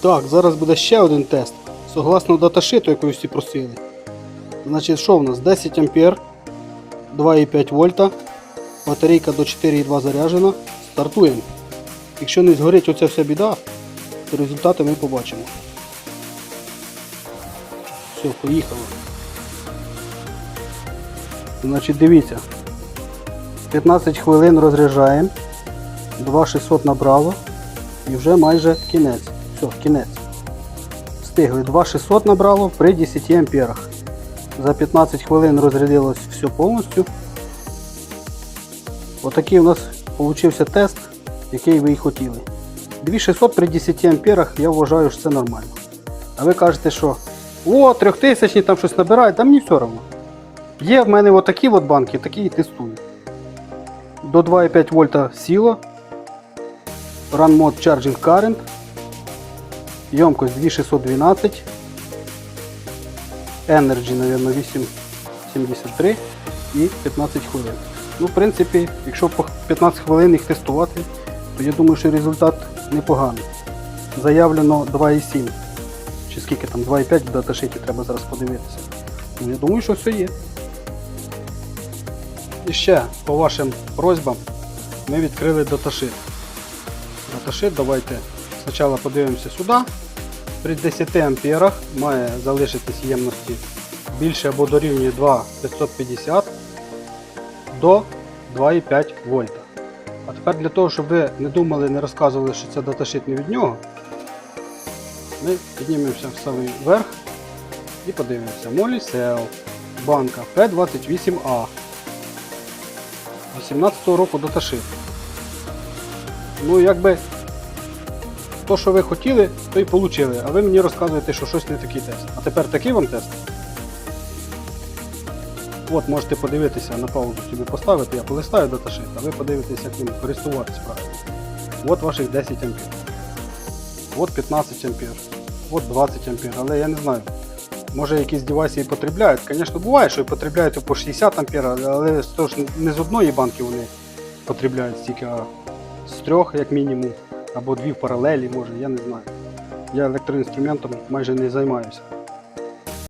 Так, зараз буде ще один тест. Согласно даташиту, яку всі просили. Значить, що в нас? 10 ампер, 2,5 вольта, батарейка до 4,2 заряджена. Стартуємо. Якщо не згорить оця вся біда, то результати ми побачимо. Все, поїхало. Значить, дивіться. 15 хвилин розряджаємо. 2600 набрало. І вже майже кінець. Все, кінець. Встигли. 2600 набрало при 10 амперах. За 15 хвилин розрядилось все повністю. Отакий у нас получився тест, який ви і хотіли. 2600 при 10 амперах я вважаю, що це нормально. А ви кажете, що о, 3000 там щось набирають, там мені все одно. Є в мене отакі от банки, такі і тестую. До 2,5 вольта сіло. Run Mode Charging Current. Ємкость 2612. Energy, наверное, 8,73 і 15 хвилин. Ну, в принципі, якщо по 15 хвилин їх тестувати, то я думаю, що результат непоганий. Заявлено 2,7. Чи скільки там, 2,5 в даташиті треба зараз подивитися. Ну, я думаю, що все є. І ще по вашим просьбам ми відкрили даташит. Даташит давайте спочатку подивимося сюди. При 10 амперах має залишитись ємності більше або дорівнює 2,550 до 2,5 вольта. А тепер для того, щоб ви не думали, не розказували, що це даташит не від нього, ми піднімемося в самий верх і подивимося. Molicel, банка P28A. 18 року даташит. Ну, якби то, що ви хотіли, то й отримали. А ви мені розказуєте, що щось не такий тест. А тепер такий вам тест. От можете подивитися на паузу собі поставити, я полистаю даташит, а ви подивитесь, як ним користуватися правильно. От ваших 10 ампер. От 15 ампер. От 20 ампер. Але я не знаю. Може якісь девайси і потребляють. Звісно, буває, що і потребляють по 60 ампер, але ж не з одної банки вони потребляють стільки, а з трьох, як мінімум, або дві в паралелі, може, я не знаю. Я електроінструментом майже не займаюся.